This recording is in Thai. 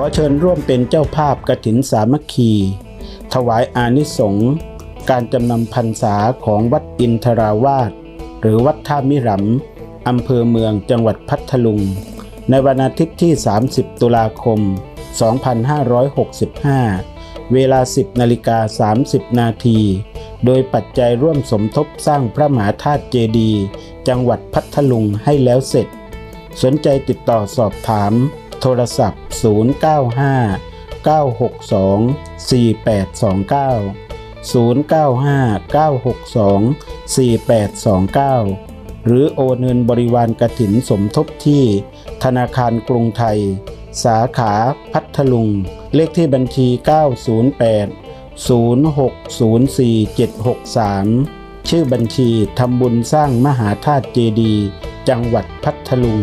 อเชิญร่วมเป็นเจ้าภาพกระถินสามัคคี ถวายอานิสงส์การจำนำพรรษาของวัดอินทราวาสหรือวัดท่ามิรำอำเภอเมืองจังหวัดพัทลุง ในวันอาทิตย์ที่ 30 ตุลาคม 2565 เวลา 10นาฬิกา30 นาทีโดยปัจจัยร่วมสมทบสร้างพระมหาธาตุเจดีย์จังหวัดพัทลุงให้แล้วเสร็จ สนใจติดต่อสอบถาม โทรศัพท์ 095 962 4829 095 962 4829 หรือโอนเงินบริวารกระถินสมทบที่ ธนาคารกรุงไทย สาขาพัทลุง เลขที่บัญชี 908 0604763ชื่อบัญชีทำบุญสร้างมหาธาตุเจดีย์จังหวัดพัทลุง